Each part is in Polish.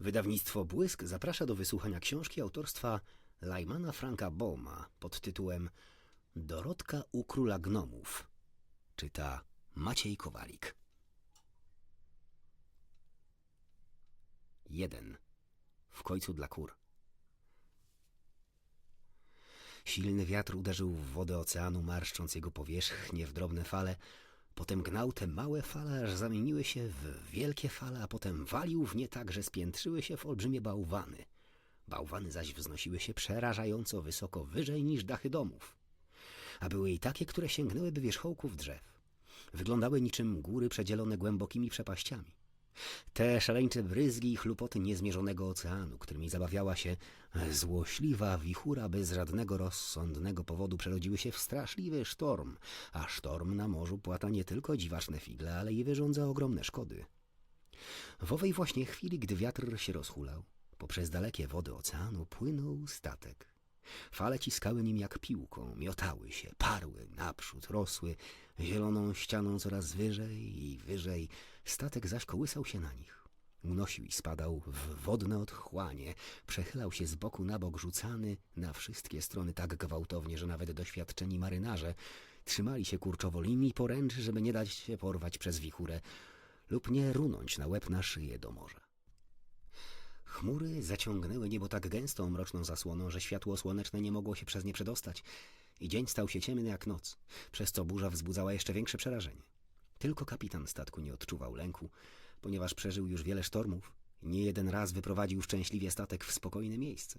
Wydawnictwo Błysk zaprasza do wysłuchania książki autorstwa Lajmana Franka Boma pod tytułem Dorotka u króla gnomów. Czyta Maciej Kowalik. 1. W końcu dla kur. Silny wiatr uderzył w wodę oceanu, marszcząc jego powierzchnię w drobne fale. Potem gnał te małe fale, aż zamieniły się w wielkie fale, a potem walił w nie tak, że spiętrzyły się w olbrzymie bałwany. Bałwany zaś wznosiły się przerażająco wysoko, wyżej niż dachy domów. A były i takie, które sięgnęłyby wierzchołków drzew. Wyglądały niczym góry przedzielone głębokimi przepaściami. Te szaleńcze bryzgi i chlupoty niezmierzonego oceanu, którymi zabawiała się złośliwa wichura bez żadnego rozsądnego powodu, przerodziły się w straszliwy sztorm, a sztorm na morzu płata nie tylko dziwaczne figle, ale i wyrządza ogromne szkody. W owej właśnie chwili, gdy wiatr się rozhulał, poprzez dalekie wody oceanu płynął statek. Fale ciskały nim jak piłką, miotały się, parły naprzód, rosły zieloną ścianą coraz wyżej i wyżej. Statek zaś kołysał się na nich. Unosił i spadał w wodne otchłanie, przechylał się z boku na bok, rzucany na wszystkie strony tak gwałtownie, że nawet doświadczeni marynarze trzymali się kurczowo linii poręczy, żeby nie dać się porwać przez wichurę lub nie runąć na łeb na szyję do morza. Chmury zaciągnęły niebo tak gęstą, mroczną zasłoną, że światło słoneczne nie mogło się przez nie przedostać i dzień stał się ciemny jak noc, przez co burza wzbudzała jeszcze większe przerażenie. Tylko kapitan statku nie odczuwał lęku, ponieważ przeżył już wiele sztormów nie jeden raz wyprowadził szczęśliwie statek w spokojne miejsce.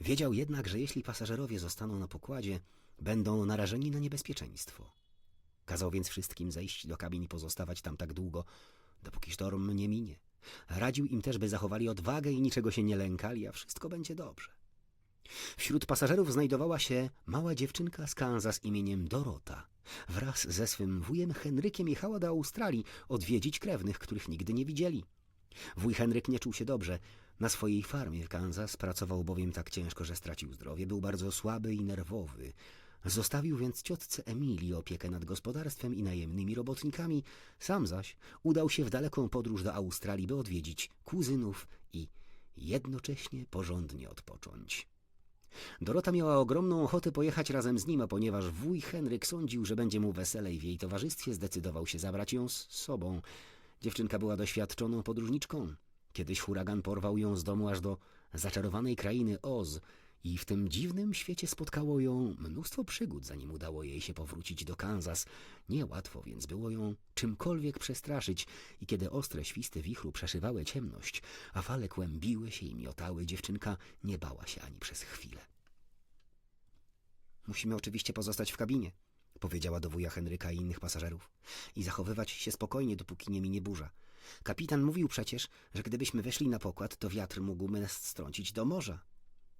Wiedział jednak, że jeśli pasażerowie zostaną na pokładzie, będą narażeni na niebezpieczeństwo. Kazał więc wszystkim zejść do kabin i pozostawać tam tak długo, dopóki sztorm nie minie. Radził im też, by zachowali odwagę i niczego się nie lękali, a wszystko będzie dobrze. Wśród pasażerów znajdowała się mała dziewczynka z Kansas imieniem Dorota. Wraz ze swym wujem Henrykiem jechała do Australii odwiedzić krewnych, których nigdy nie widzieli. Wuj Henryk nie czuł się dobrze. Na swojej farmie w Kansas pracował bowiem tak ciężko, że stracił zdrowie. Był bardzo słaby i nerwowy. Zostawił więc ciotce Emilii opiekę nad gospodarstwem i najemnymi robotnikami. Sam zaś udał się w daleką podróż do Australii, by odwiedzić kuzynów i jednocześnie porządnie odpocząć. Dorota miała ogromną ochotę pojechać razem z nim, a ponieważ wuj Henryk sądził, że będzie mu weselej w jej towarzystwie, zdecydował się zabrać ją z sobą. Dziewczynka była doświadczoną podróżniczką. Kiedyś huragan porwał ją z domu aż do zaczarowanej krainy Oz i w tym dziwnym świecie spotkało ją mnóstwo przygód, zanim udało jej się powrócić do Kansas. Niełatwo więc było ją czymkolwiek przestraszyć i kiedy ostre świsty wichru przeszywały ciemność, a fale kłębiły się i miotały, dziewczynka nie bała się ani przez chwilę. Musimy oczywiście pozostać w kabinie, powiedziała do wuja Henryka i innych pasażerów, i zachowywać się spokojnie, dopóki nie minie burza. Kapitan mówił przecież, że gdybyśmy weszli na pokład, to wiatr mógłby nas strącić do morza.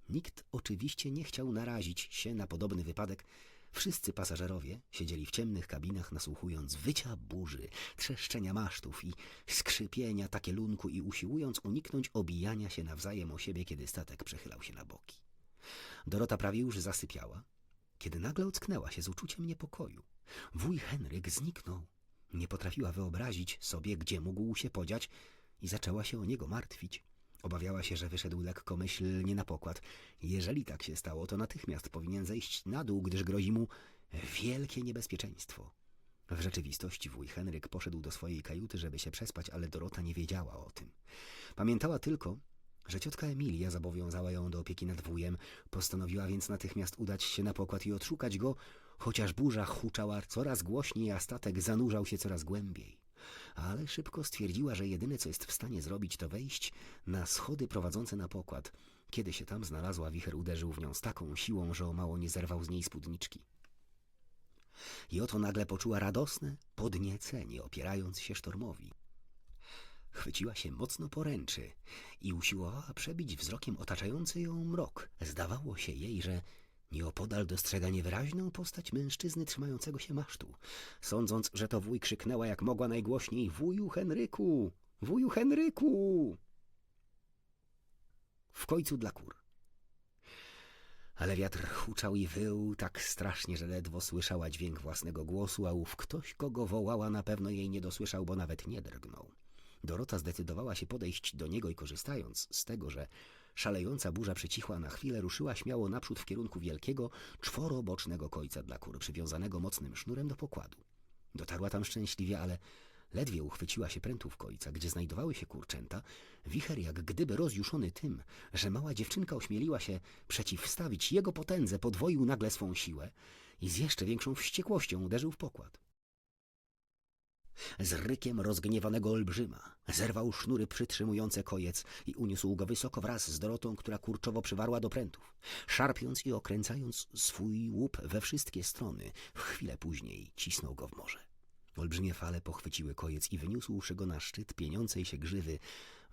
Nikt oczywiście nie chciał narazić się na podobny wypadek. Wszyscy pasażerowie siedzieli w ciemnych kabinach, nasłuchując wycia burzy, trzeszczenia masztów i skrzypienia takielunku i usiłując uniknąć obijania się nawzajem o siebie, kiedy statek przechylał się na boki. Dorota prawie już zasypiała, kiedy nagle ocknęła się z uczuciem niepokoju. Wuj Henryk zniknął. Nie potrafiła wyobrazić sobie, gdzie mógł się podziać i zaczęła się o niego martwić. Obawiała się, że wyszedł lekkomyślnie na pokład. Jeżeli tak się stało, to natychmiast powinien zejść na dół, gdyż grozi mu wielkie niebezpieczeństwo. W rzeczywistości wuj Henryk poszedł do swojej kajuty, żeby się przespać, ale Dorota nie wiedziała o tym. Pamiętała tylko, że ciotka Emilia zobowiązała ją do opieki nad wujem, postanowiła więc natychmiast udać się na pokład i odszukać go, chociaż burza huczała coraz głośniej, a statek zanurzał się coraz głębiej. Ale szybko stwierdziła, że jedyne co jest w stanie zrobić, to wejść na schody prowadzące na pokład. Kiedy się tam znalazła, wicher uderzył w nią z taką siłą, że o mało nie zerwał z niej spódniczki. I oto nagle poczuła radosne podniecenie, opierając się sztormowi. Chwyciła się mocno poręczy i usiłowała przebić wzrokiem otaczający ją mrok. Zdawało się jej, że Nieopodal dostrzega niewyraźną postać mężczyzny trzymającego się masztu. Sądząc, że to wuj, krzyknęła jak mogła najgłośniej Wuju Henryku! Wuju Henryku! W końcu dla kur. Ale wiatr huczał i wył tak strasznie, że ledwo słyszała dźwięk własnego głosu, a ów ktoś, kogo wołała, na pewno jej nie dosłyszał, bo nawet nie drgnął. Dorota zdecydowała się podejść do niego i korzystając z tego, że szalejąca burza przycichła na chwilę, ruszyła śmiało naprzód w kierunku wielkiego, czworobocznego kojca dla kur, przywiązanego mocnym sznurem do pokładu. Dotarła tam szczęśliwie, ale ledwie uchwyciła się prętów kojca, gdzie znajdowały się kurczęta, wicher jak gdyby rozjuszony tym, że mała dziewczynka ośmieliła się przeciwstawić jego potędze, podwoił nagle swą siłę i z jeszcze większą wściekłością uderzył w pokład. Z rykiem rozgniewanego olbrzyma zerwał sznury przytrzymujące kojec i uniósł go wysoko wraz z Dorotą, która kurczowo przywarła do prętów, szarpiąc i okręcając swój łup we wszystkie strony. W chwilę później cisnął go w morze. Olbrzymie fale pochwyciły kojec i wyniósłszy go na szczyt pieniącej się grzywy,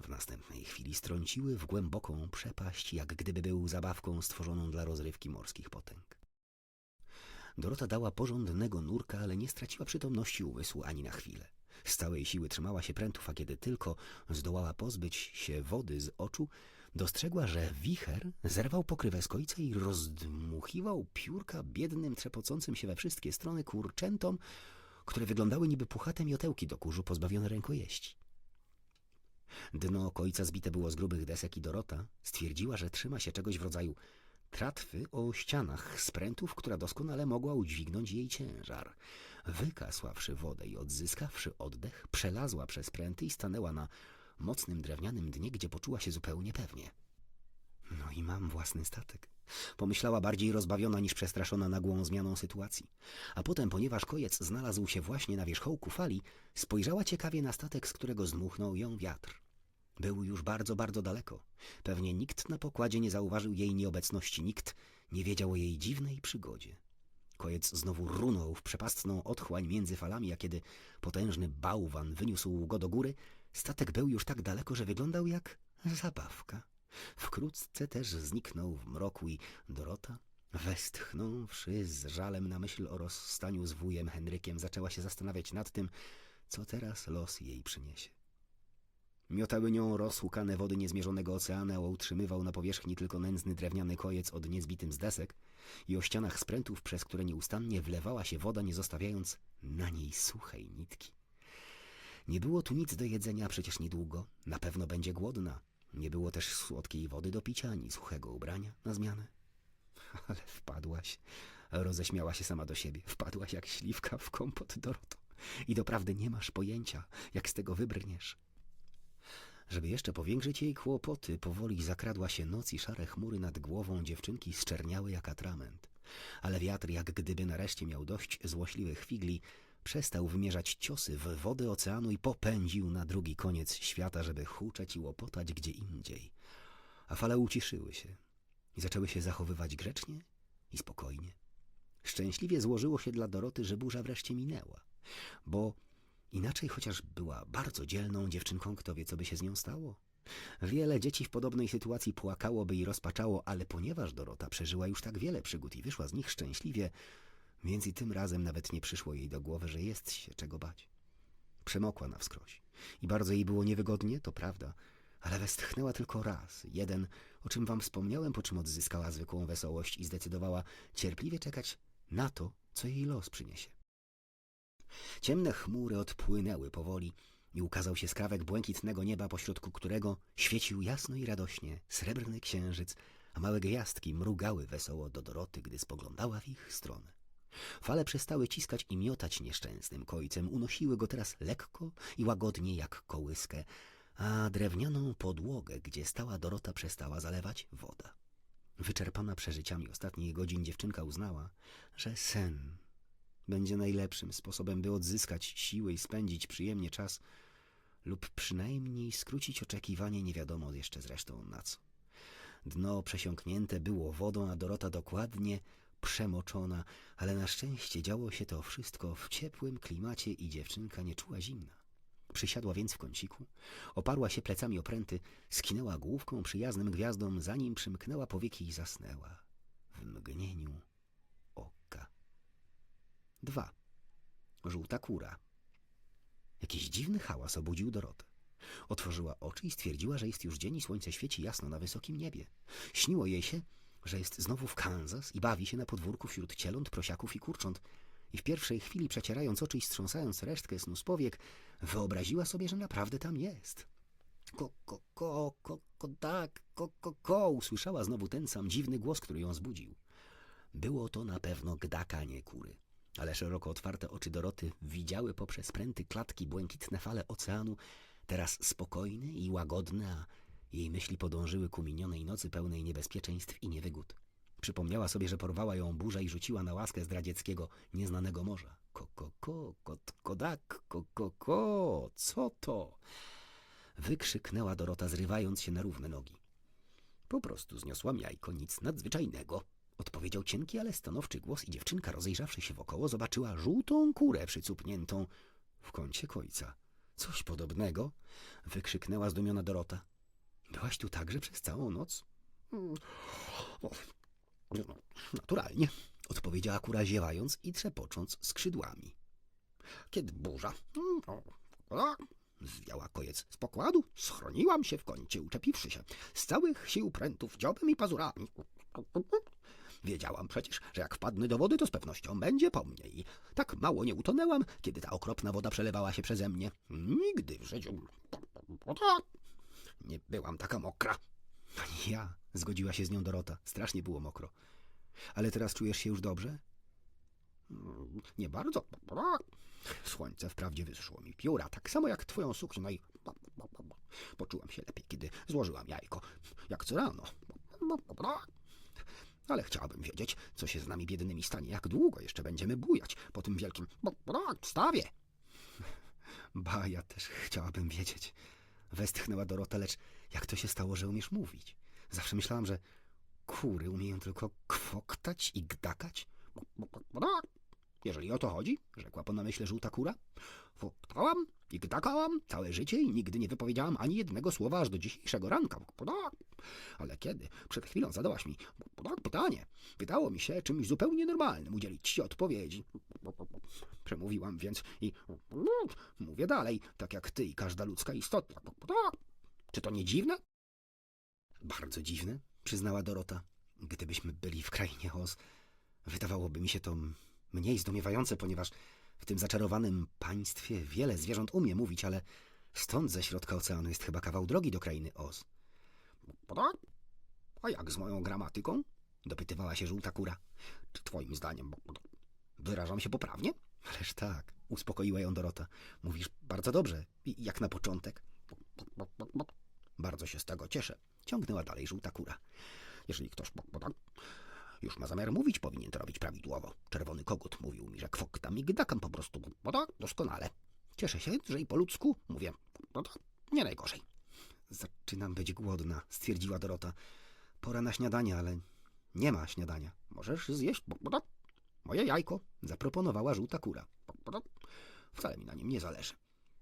w następnej chwili strąciły w głęboką przepaść, jak gdyby był zabawką stworzoną dla rozrywki morskich potęg. Dorota dała porządnego nurka, ale nie straciła przytomności umysłu ani na chwilę. Z całej siły trzymała się prętów, a kiedy tylko zdołała pozbyć się wody z oczu, dostrzegła, że wicher zerwał pokrywę z kojca i rozdmuchiwał piórka biednym, trzepocącym się we wszystkie strony kurczętom, które wyglądały niby puchate miotełki do kurzu pozbawione rękojeści. Dno kojca zbite było z grubych desek i Dorota stwierdziła, że trzyma się czegoś w rodzaju tratwy o ścianach z prętów, która doskonale mogła udźwignąć jej ciężar. Wykasławszy wodę i odzyskawszy oddech, przelazła przez pręty i stanęła na mocnym drewnianym dnie, gdzie poczuła się zupełnie pewnie. No i mam własny statek. Pomyślała bardziej rozbawiona niż przestraszona nagłą zmianą sytuacji. A potem, ponieważ kojec znalazł się właśnie na wierzchołku fali, spojrzała ciekawie na statek, z którego zdmuchnął ją wiatr. Był już bardzo, bardzo daleko. Pewnie nikt na pokładzie nie zauważył jej nieobecności, nikt nie wiedział o jej dziwnej przygodzie. Kojec znowu runął w przepastną otchłań między falami, a kiedy potężny bałwan wyniósł go do góry, statek był już tak daleko, że wyglądał jak zabawka. Wkrótce też zniknął w mroku i Dorota, westchnąwszy z żalem na myśl o rozstaniu z wujem Henrykiem, zaczęła się zastanawiać nad tym, co teraz los jej przyniesie. Miotały nią rozhukane wody niezmierzonego oceanu, a utrzymywał na powierzchni tylko nędzny drewniany kojec od niezbitym z desek i o ścianach sprętów, przez które nieustannie wlewała się woda, nie zostawiając na niej suchej nitki. Nie było tu nic do jedzenia, przecież niedługo. Na pewno będzie głodna. Nie było też słodkiej wody do picia, ani suchego ubrania na zmianę. Ale wpadłaś, roześmiała się sama do siebie. Wpadłaś jak śliwka w kompot, Doroto. I doprawdy nie masz pojęcia, jak z tego wybrniesz. Żeby jeszcze powiększyć jej kłopoty, powoli zakradła się noc i szare chmury nad głową dziewczynki zczerniały jak atrament. Ale wiatr, jak gdyby nareszcie miał dość złośliwych figli, przestał wymierzać ciosy w wody oceanu i popędził na drugi koniec świata, żeby huczeć i łopotać gdzie indziej. A fale uciszyły się i zaczęły się zachowywać grzecznie i spokojnie. Szczęśliwie złożyło się dla Doroty, że burza wreszcie minęła, bo Inaczej, chociaż była bardzo dzielną dziewczynką, kto wie, co by się z nią stało. Wiele dzieci w podobnej sytuacji płakałoby i rozpaczało, ale ponieważ Dorota przeżyła już tak wiele przygód i wyszła z nich szczęśliwie, więc i tym razem nawet nie przyszło jej do głowy, że jest się czego bać. Przemokła na wskroś i bardzo jej było niewygodnie, to prawda, ale westchnęła tylko raz, jeden, o czym wam wspomniałem, po czym odzyskała zwykłą wesołość i zdecydowała cierpliwie czekać na to, co jej los przyniesie. Ciemne chmury odpłynęły powoli i ukazał się skrawek błękitnego nieba, pośrodku którego świecił jasno i radośnie srebrny księżyc, a małe gwiazdki mrugały wesoło do Doroty, gdy spoglądała w ich stronę. Fale przestały ciskać i miotać nieszczęsnym kojcem, unosiły go teraz lekko i łagodnie jak kołyskę, a drewnianą podłogę, gdzie stała Dorota, przestała zalewać woda. Wyczerpana przeżyciami ostatnich godzin dziewczynka uznała, że sen będzie najlepszym sposobem, by odzyskać siły i spędzić przyjemnie czas, lub przynajmniej skrócić oczekiwanie nie wiadomo jeszcze zresztą na co. Dno przesiąknięte było wodą, a Dorota dokładnie przemoczona, ale na szczęście działo się to wszystko w ciepłym klimacie i dziewczynka nie czuła zimna. Przysiadła więc w kąciku, oparła się plecami o pręty, skinęła główką przyjaznym gwiazdom, zanim przymknęła powieki i zasnęła. W mgnieniu Dwa. Żółta kura. Jakiś dziwny hałas obudził Dorotę. Otworzyła oczy i stwierdziła, że jest już dzień i słońce świeci jasno na wysokim niebie. Śniło jej się, że jest znowu w Kansas i bawi się na podwórku wśród cieląt, prosiaków i kurcząt. i w pierwszej chwili przecierając oczy i strząsając resztkę snu z powiek, wyobraziła sobie, że naprawdę tam jest. Ko, ko, ko, ko, ko, tak, ko, ko, ko, usłyszała znowu ten sam dziwny głos, który ją zbudził. Było to na pewno gdakanie kury, ale szeroko otwarte oczy Doroty widziały poprzez pręty klatki błękitne fale oceanu, teraz spokojne i łagodne, a jej myśli podążyły ku minionej nocy pełnej niebezpieczeństw i niewygód. Przypomniała sobie, że porwała ją burza i rzuciła na łaskę zdradzieckiego, nieznanego morza. Ko, ko, ko, kot, kodak, ko, ko, ko, co to? Wykrzyknęła Dorota, zrywając się na równe nogi. Po prostu zniosłam jajko, nic nadzwyczajnego. Odpowiedział cienki, ale stanowczy głos i dziewczynka, rozejrzawszy się wokoło, zobaczyła żółtą kurę przycupniętą w kącie kojca. Coś podobnego? Wykrzyknęła zdumiona Dorota. Byłaś tu także przez całą noc? Mm. No, naturalnie, odpowiedziała kura ziewając i trzepocząc skrzydłami. Kiedy burza zwiała kojec z pokładu, schroniłam się w kącie, uczepiwszy się z całych sił prętów dziobem i pazurami. Wiedziałam przecież, że jak wpadnę do wody, to z pewnością będzie po mnie i tak mało nie utonęłam, kiedy ta okropna woda przelewała się przeze mnie. Nigdy w życiu nie byłam taka mokra. Ani ja, zgodziła się z nią Dorota. Strasznie było mokro. Ale teraz czujesz się już dobrze? Nie bardzo. Słońce wprawdzie wyszło mi pióra, tak samo jak twoją suknię, no i poczułam się lepiej, kiedy złożyłam jajko, jak co rano. Ale chciałabym wiedzieć, co się z nami biednymi stanie, jak długo jeszcze będziemy bujać po tym wielkim stawie. Ba, ja też chciałabym wiedzieć. Westchnęła Dorota, lecz jak to się stało, że umiesz mówić? Zawsze myślałam, że kury umieją tylko kwoktać i gdakać. Jeżeli o to chodzi, rzekła po namyśle żółta kura, kwoktałam i gdakałam całe życie i nigdy nie wypowiedziałam ani jednego słowa aż do dzisiejszego ranka. Ale kiedy przed chwilą zadałaś mi pytanie, wydało mi się czymś zupełnie normalnym udzielić ci odpowiedzi. Przemówiłam więc i mówię dalej, tak jak ty i każda ludzka istota. Czy to nie dziwne? Bardzo dziwne, przyznała Dorota. Gdybyśmy byli w krainie Oz, wydawałoby mi się to mniej zdumiewające, ponieważ w tym zaczarowanym państwie wiele zwierząt umie mówić, ale stąd ze środka oceanu jest chyba kawał drogi do krainy Oz. A jak z moją gramatyką? dopytywała się żółta kura. Czy twoim zdaniem wyrażam się poprawnie? Ależ tak, uspokoiła ją Dorota. Mówisz bardzo dobrze, jak na początek. Bardzo się z tego cieszę, ciągnęła dalej żółta kura. Jeżeli ktoś już ma zamiar mówić, powinien to robić prawidłowo. Czerwony kogut mówił mi, że kwoktam i gdakam po prostu doskonale. Cieszę się, że i po ludzku mówię nie najgorzej. Zaczynam być głodna, stwierdziła Dorota. Pora na śniadanie, ale nie ma śniadania. Możesz zjeść moje jajko, zaproponowała żółta kura. Wcale mi na nim nie zależy.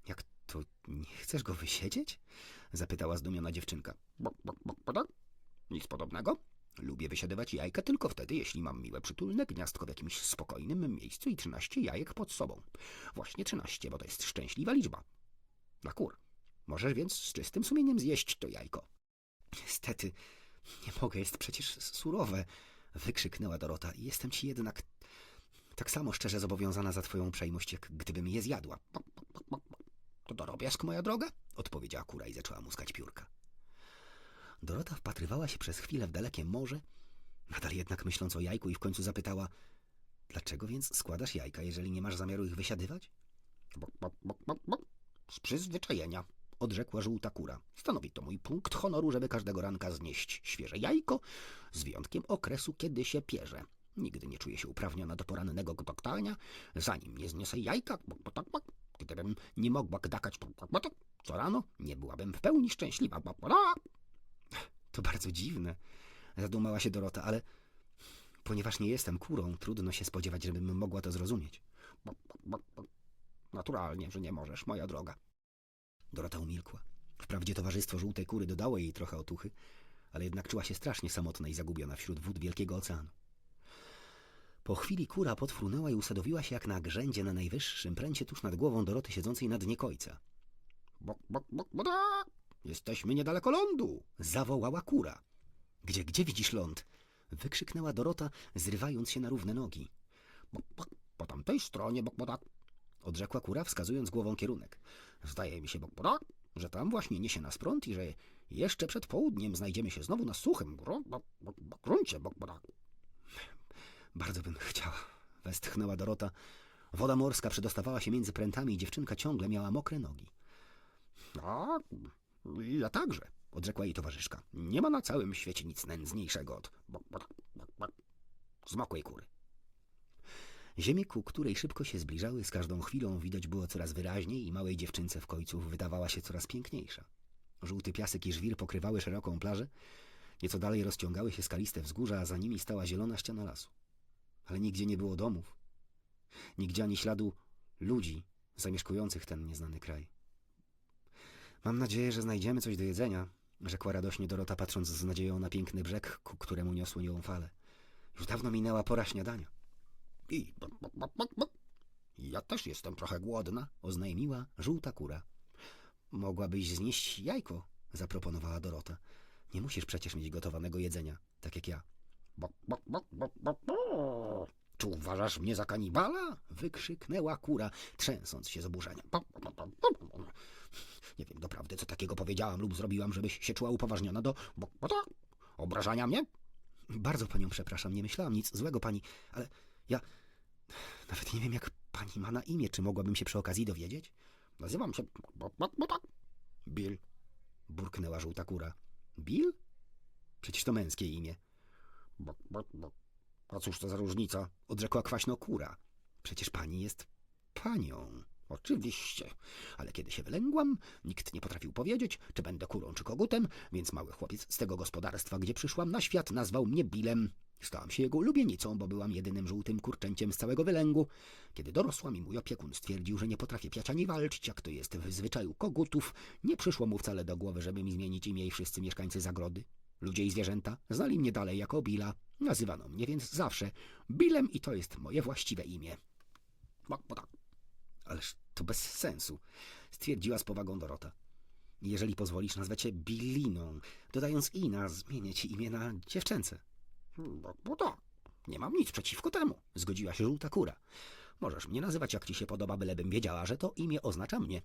Jak to nie chcesz go wysiedzieć? zapytała zdumiona dziewczynka. Nic podobnego. Lubię wysiadywać jajka tylko wtedy, jeśli mam miłe, przytulne gniazdko w jakimś spokojnym miejscu i trzynaście jajek pod sobą. Właśnie trzynaście, bo to jest szczęśliwa liczba. Dla kur. Możesz więc z czystym sumieniem zjeść to jajko. Niestety, nie mogę, jest przecież surowe, wykrzyknęła Dorota. Jestem ci jednak tak samo szczerze zobowiązana za twoją uprzejmość, jak gdybym je zjadła. To drobiazg, moja droga? odpowiedziała kura i zaczęła muskać piórka. Dorota wpatrywała się przez chwilę w dalekie morze, nadal jednak myśląc o jajku i w końcu zapytała Dlaczego więc składasz jajka, jeżeli nie masz zamiaru ich wysiadywać? Z przyzwyczajenia, odrzekła żółta kura. Stanowi to mój punkt honoru, żeby każdego ranka znieść świeże jajko, z wyjątkiem okresu, kiedy się pierze. Nigdy nie czuję się uprawniona do porannego gdoktania, zanim nie zniosę jajka. Gdybym nie mogła gdakać co rano, nie byłabym w pełni szczęśliwa. To bardzo dziwne, zadumała się Dorota, ale ponieważ nie jestem kurą, trudno się spodziewać, żebym mogła to zrozumieć. Naturalnie, że nie możesz, moja droga. Dorota umilkła. Wprawdzie towarzystwo żółtej kury dodało jej trochę otuchy, ale jednak czuła się strasznie samotna i zagubiona wśród wód Wielkiego Oceanu. Po chwili kura podfrunęła i usadowiła się jak na grzędzie na najwyższym pręcie tuż nad głową Doroty siedzącej na dnie kojca. Bok, bok, bok, boda! Jesteśmy niedaleko lądu! zawołała kura. Gdzie, gdzie widzisz ląd? wykrzyknęła Dorota, zrywając się na równe nogi. Bok, bok, po tamtej stronie, bo tak. Odrzekła kura, wskazując głową kierunek. Zdaje mi się, bo tak, że tam właśnie niesie nas prąd i że jeszcze przed południem znajdziemy się znowu na suchym gru, bo, bo, bo, gruncie, bo tak. Bardzo bym chciała. Westchnęła Dorota. Woda morska przedostawała się między prętami i dziewczynka ciągle miała mokre nogi. A, ja także, odrzekła jej towarzyszka. Nie ma na całym świecie nic nędzniejszego od zmokłej kury. Ziemię, ku której szybko się zbliżały, z każdą chwilą widać było coraz wyraźniej i małej dziewczynce w końcu wydawała się coraz piękniejsza. Żółty piasek i żwir pokrywały szeroką plażę. Nieco dalej rozciągały się skaliste wzgórza, a za nimi stała zielona ściana lasu. Ale nigdzie nie było domów. Nigdzie ani śladu ludzi zamieszkujących ten nieznany kraj. Mam nadzieję, że znajdziemy coś do jedzenia, rzekła radośnie Dorota, patrząc z nadzieją na piękny brzeg, ku któremu niosły ją fale. Już dawno minęła pora śniadania. I ja też jestem trochę głodna. oznajmiła żółta kura. Mogłabyś znieść jajko, zaproponowała Dorota. Nie musisz przecież mieć gotowanego jedzenia, tak jak ja. Czy uważasz mnie za kanibala? Wykrzyknęła kura, trzęsąc się z oburzenia. Nie wiem doprawdy, co takiego powiedziałam lub zrobiłam, żebyś się czuła upoważniona do bok, bok, bok. obrażania mnie. Bardzo panią przepraszam, nie myślałam nic złego pani, ale ja nawet nie wiem, jak pani ma na imię. Czy mogłabym się przy okazji dowiedzieć? Nazywam się bok, bok, bok, bok. Bill. Burknęła żółta kura. Bill? Przecież to męskie imię. Bok, bok, bok. A cóż to za różnica? Odrzekła kwaśno kura. Przecież pani jest panią. Oczywiście, ale kiedy się wylęgłam, nikt nie potrafił powiedzieć, czy będę kurą czy kogutem, więc mały chłopiec z tego gospodarstwa, gdzie przyszłam na świat, nazwał mnie Billem. Stałam się jego ulubienicą, bo byłam jedynym żółtym kurczęciem z całego wylęgu. Kiedy dorosłam i mój opiekun stwierdził, że nie potrafię piać ani walczyć, jak to jest w zwyczaju kogutów, nie przyszło mu wcale do głowy, żeby mi zmienić imię i wszyscy mieszkańcy zagrody. Ludzie i zwierzęta znali mnie dalej jako Billa. Nazywano mnie więc zawsze Billem i to jest moje właściwe imię. Tak. Ależ to bez sensu, stwierdziła z powagą Dorota. Jeżeli pozwolisz, nazwę cię Billiną, dodając i na zmienię ci imię na dziewczęce. Bo, bo tak, nie mam nic przeciwko temu, zgodziła się żółta kura. Możesz mnie nazywać jak ci się podoba, bylebym wiedziała, że to imię oznacza mnie.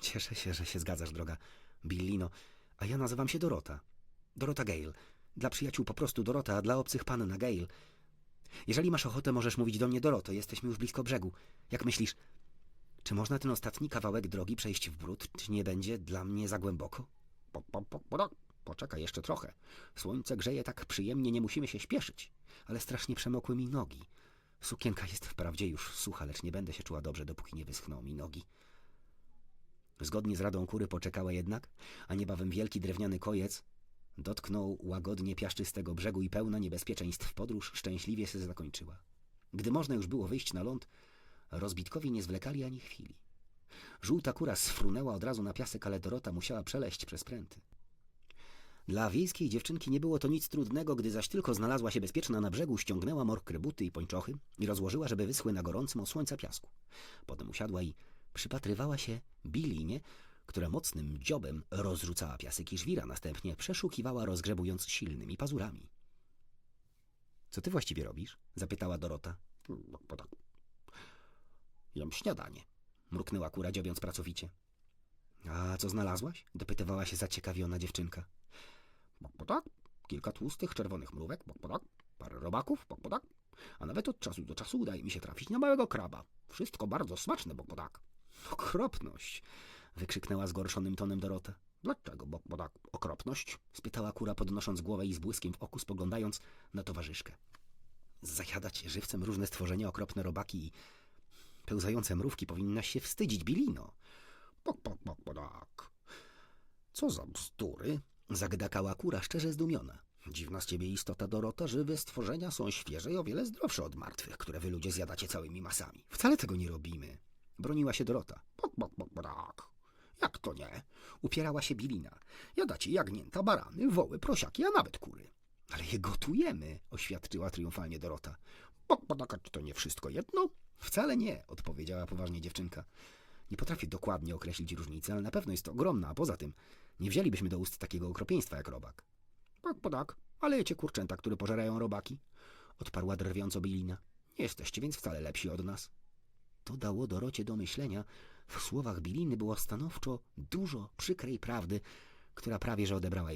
Cieszę się, że się zgadzasz, droga Billino, a ja nazywam się Dorota. Dorota Gale. Dla przyjaciół po prostu Dorota, a dla obcych panna Gale. Jeżeli masz ochotę, możesz mówić do mnie Doroto, jesteśmy już blisko brzegu. Jak myślisz, czy można ten ostatni kawałek drogi przejść w bród, czy nie będzie dla mnie za głęboko? Po, po, po, po. Poczekaj jeszcze trochę. Słońce grzeje tak przyjemnie, nie musimy się śpieszyć. Ale strasznie przemokły mi nogi. Sukienka jest wprawdzie już sucha, lecz nie będę się czuła dobrze, dopóki nie wyschną mi nogi. Zgodnie z radą kury poczekała jednak, a niebawem wielki drewniany kojec dotknął łagodnie piaszczystego brzegu i pełna niebezpieczeństw podróż szczęśliwie się zakończyła. Gdy można już było wyjść na ląd, rozbitkowie nie zwlekali ani chwili. Żółta kura sfrunęła od razu na piasek, ale Dorota musiała przeleść przez pręty. Dla wiejskiej dziewczynki nie było to nic trudnego, gdy zaś tylko znalazła się bezpieczna na brzegu, ściągnęła mokre buty i pończochy i rozłożyła, żeby wyschły na gorącym od słońca piasku. Potem usiadła i przypatrywała się Bilinie, która mocnym dziobem rozrzucała piasek i żwira, następnie przeszukiwała, rozgrzebując silnymi pazurami. Co ty właściwie robisz? zapytała Dorota. Bo, bo tak. Jem śniadanie. Mruknęła kura, dziobiąc pracowicie. A co znalazłaś? dopytywała się zaciekawiona dziewczynka. Bok, bo tak. Kilka tłustych, czerwonych mrówek, bok, bo tak. Parę robaków, bok, bo tak. A nawet od czasu do czasu udaje mi się trafić na małego kraba. Wszystko bardzo smaczne, bok, bo. Okropność! wykrzyknęła zgorszonym tonem Dorota. Dlaczego, bok, bo tak, okropność? spytała kura, podnosząc głowę i z błyskiem w oku spoglądając na towarzyszkę. Zajadać żywcem różne stworzenia, okropne robaki i pełzające mrówki powinnaś się wstydzić, Bilino. Bok, bok, bok, bo tak. Co za bzdury? Zagdakała kura, szczerze zdumiona. Dziwna z ciebie istota, Dorota. Żywe stworzenia są świeże i o wiele zdrowsze od martwych, które wy ludzie zjadacie całymi masami. Wcale tego nie robimy. Broniła się Dorota. Bok, bok, bok, bo tak. Jak to nie? Upierała się Bilina. Jadacie jagnięta, barany, woły, prosiaki, a nawet kury. Ale je gotujemy, oświadczyła triumfalnie Dorota. Bok, bo czy to nie wszystko jedno? Wcale nie, odpowiedziała poważnie dziewczynka. Nie potrafię dokładnie określić różnicy, ale na pewno jest to ogromna, a poza tym nie wzięlibyśmy do ust takiego okropieństwa jak robak. Tak. Ale jecie kurczęta, które pożerają robaki? Odparła drwiąco Bilina. Nie jesteście więc wcale lepsi od nas. To dało Dorocie do myślenia. W słowach Biliny było stanowczo dużo przykrej prawdy, która prawie że odebrała jej